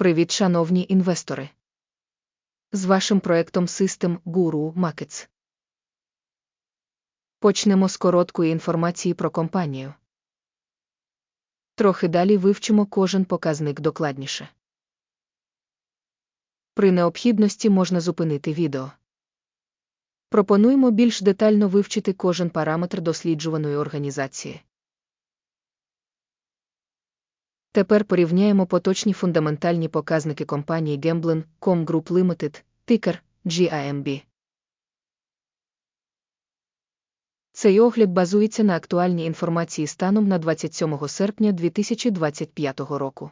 Привіт, шановні інвестори! З вашим проектом System Guru Markets. Почнемо з короткої інформації про компанію. Трохи далі вивчимо кожен показник докладніше. При необхідності можна зупинити відео. Пропонуємо більш детально вивчити кожен параметр досліджуваної організації. Тепер порівняємо поточні фундаментальні показники компанії Gambling.com Group Limited, тикер GIMB. Цей огляд базується на актуальній інформації станом на 27 серпня 2025 року.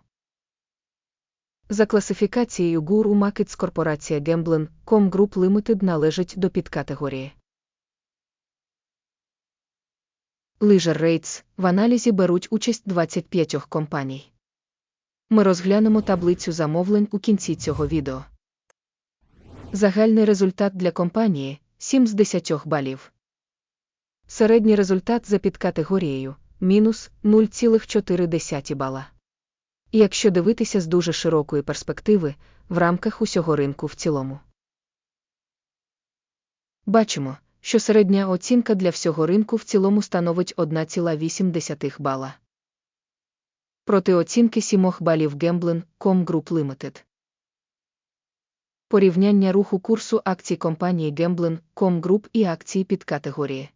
За класифікацією Guru Markets корпорація Gambling.com Group Limited належить до підкатегорії. Leisure Rates в аналізі беруть участь 25 компаній. Ми розглянемо таблицю замовлень у кінці цього відео. Загальний результат для компанії 7 з 10 балів. Середній результат за підкатегорією мінус 0,4 бала. Якщо дивитися з дуже широкої перспективи, в рамках усього ринку в цілому. Бачимо, що середня оцінка для всього ринку в цілому становить 1,8 бала. Проти оцінки 7 балів Gambling.com Group Limited. Порівняння руху курсу акцій компанії Gambling.com Group і акції під категорії.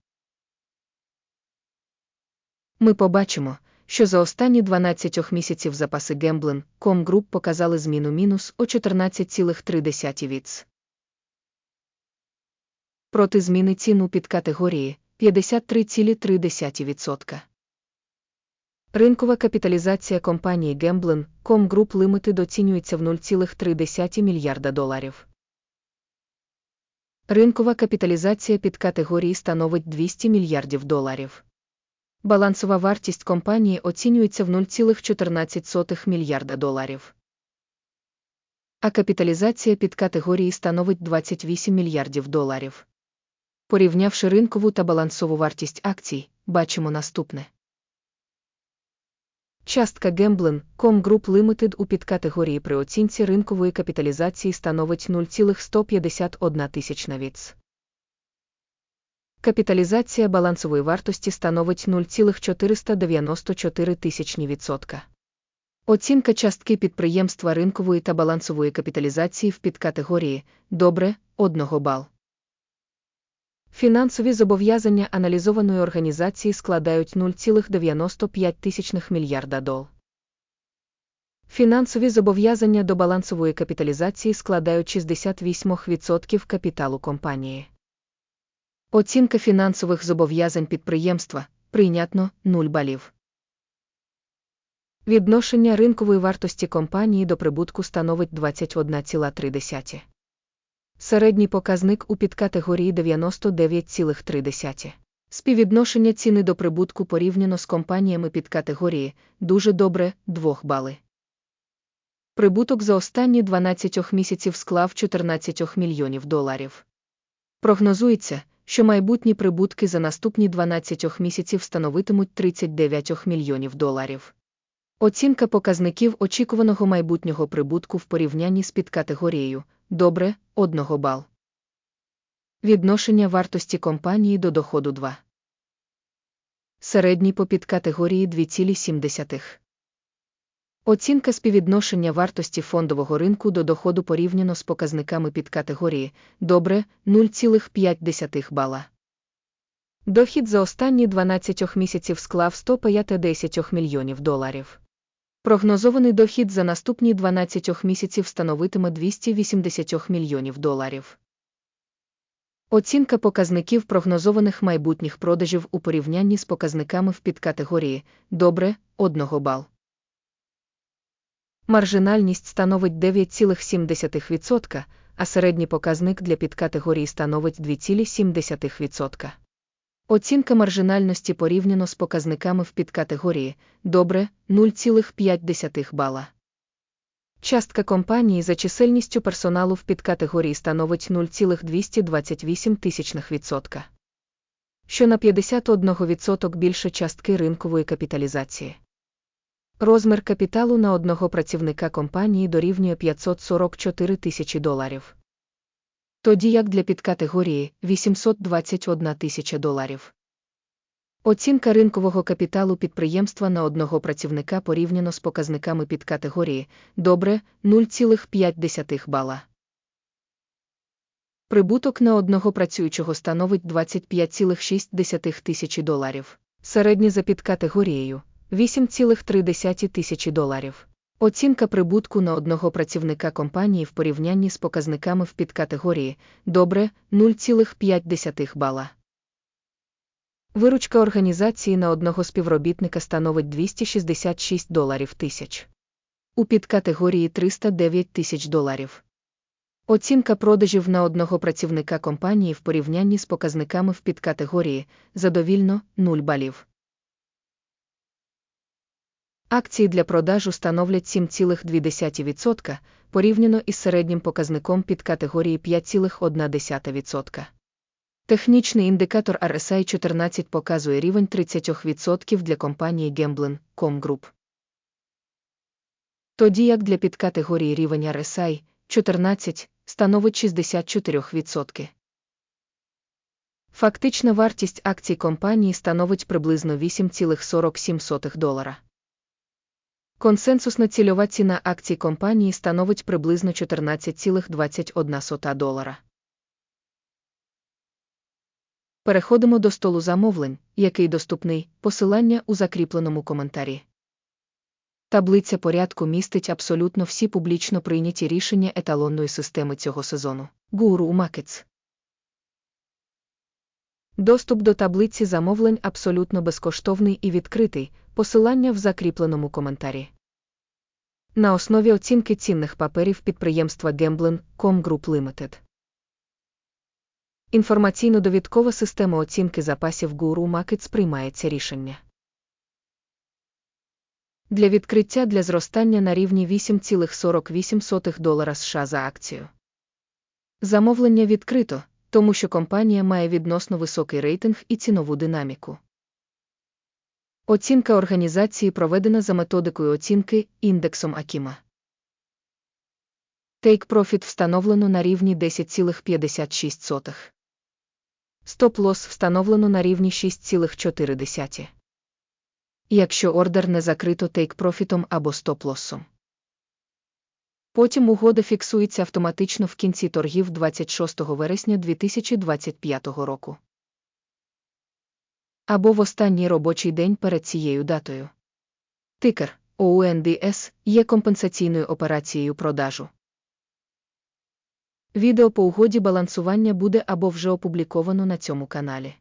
Ми побачимо, що за останні 12 місяців запаси Gambling.com Group показали зміну мінус о 14,3 віц. Проти зміни цін у підкатегорії 53,3%. Ринкова капіталізація компанії Gambling.com Group Limited оцінюється в 0,3 мільярда доларів. Ринкова капіталізація підкатегорії становить 200 мільярдів доларів. Балансова вартість компанії оцінюється в 0,14 мільярда доларів. А капіталізація підкатегорії становить 28 мільярдів доларів. Порівнявши ринкову та балансову вартість акцій, бачимо наступне. Частка Gambling.com Group Limited у підкатегорії при оцінці ринкової капіталізації становить 0,151 тисячна віц. Капіталізація балансової вартості становить 0,494 тисячні відсотка. Оцінка частки підприємства ринкової та балансової капіталізації в підкатегорії добре 1 бал. Фінансові зобов'язання аналізованої організації складають 0,95 мільярда дол. Фінансові зобов'язання до балансової капіталізації складають 68% капіталу компанії. Оцінка фінансових зобов'язань підприємства прийнятно 0 балів. Відношення ринкової вартості компанії до прибутку становить 21,3. Середній показник у підкатегорії 99,3. Співвідношення ціни до прибутку порівняно з компаніями підкатегорії дуже добре 2 бали. Прибуток за останні 12 місяців склав 14 мільйонів доларів. Прогнозується, що майбутні прибутки за наступні 12 місяців становитимуть 39 мільйонів доларів. Оцінка показників очікуваного майбутнього прибутку в порівнянні з підкатегорією добре 1 бал. Відношення вартості компанії до доходу 2. Середній по підкатегорії 2,7. Оцінка співвідношення вартості фондового ринку до доходу порівняно з показниками підкатегорії добре 0,5 бала. Дохід за останні 12 місяців склав 150 мільйонів доларів. Прогнозований дохід за наступні 12 місяців становитиме 280 мільйонів доларів. Оцінка показників прогнозованих майбутніх продажів у порівнянні з показниками в підкатегорії добре 1 бал. Маржинальність становить 9,7%, а середній показник для підкатегорії становить 2,7%. Оцінка маржинальності порівняно з показниками в підкатегорії добре 0,5 бала. Частка компанії за чисельністю персоналу в підкатегорії становить 0,228%, що на 51% більше частки ринкової капіталізації. Розмір капіталу на одного працівника компанії дорівнює 544 тисячі доларів. Тоді як для підкатегорії 821 тисяча доларів. Оцінка ринкового капіталу підприємства на одного працівника порівняно з показниками підкатегорії добре 0,5 бала. Прибуток на одного працюючого становить 25,6 тисячі доларів. Середній за підкатегорією 8,3 тисячі доларів. Оцінка прибутку на одного працівника компанії в порівнянні з показниками в підкатегорії добре 0,5 бала. Виручка організації на одного співробітника становить 266 доларів тисяч. У підкатегорії 309 тисяч доларів. Оцінка продажів на одного працівника компанії в порівнянні з показниками в підкатегорії задовільно 0 балів. Акції для продажу становлять 7,2% порівняно із середнім показником підкатегорії 5,1%. Технічний індикатор RSI 14 показує рівень 30% для компанії Gambling.com Group. Тоді як для підкатегорії рівень RSI 14 становить 64%. Фактична вартість акцій компанії становить приблизно 8,47 долара. Консенсусна цільова ціна акцій компанії становить приблизно 14,21 долара. Переходимо до столу замовлень, який доступний, посилання у закріпленому коментарі. Таблиця порядку містить абсолютно всі публічно прийняті рішення еталонної системи цього сезону. Guru Markets. Доступ до таблиці замовлень абсолютно безкоштовний і відкритий, посилання в закріпленому коментарі. На основі оцінки цінних паперів підприємства Gambling.com Group Limited. Інформаційно-довідкова система оцінки запасів Guru Markets приймається рішення. Для відкриття для зростання на рівні 8,48 долара США за акцію. Замовлення відкрито, тому що компанія має відносно високий рейтинг і цінову динаміку. Оцінка організації проведена за методикою оцінки індексом Акіма. Take Profit встановлено на рівні 10,56. Стоп-лосс встановлено на рівні 6,4. Якщо ордер не закрито тейк-профітом або стоп-лоссом. Потім угода фіксується автоматично в кінці торгів 26 вересня 2025 року. Або в останній робочий день перед цією датою. Тикер OUNDS є компенсаційною операцією продажу. Відео по угоді балансування буде або вже опубліковано на цьому каналі.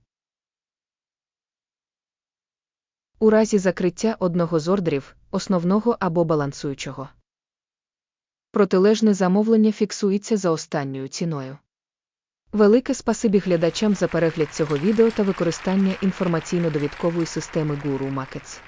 У разі закриття одного з ордерів, основного або балансуючого. Протилежне замовлення фіксується за останньою ціною. Велике спасибі глядачам за перегляд цього відео та використання інформаційно-довідкової системи Guru Markets.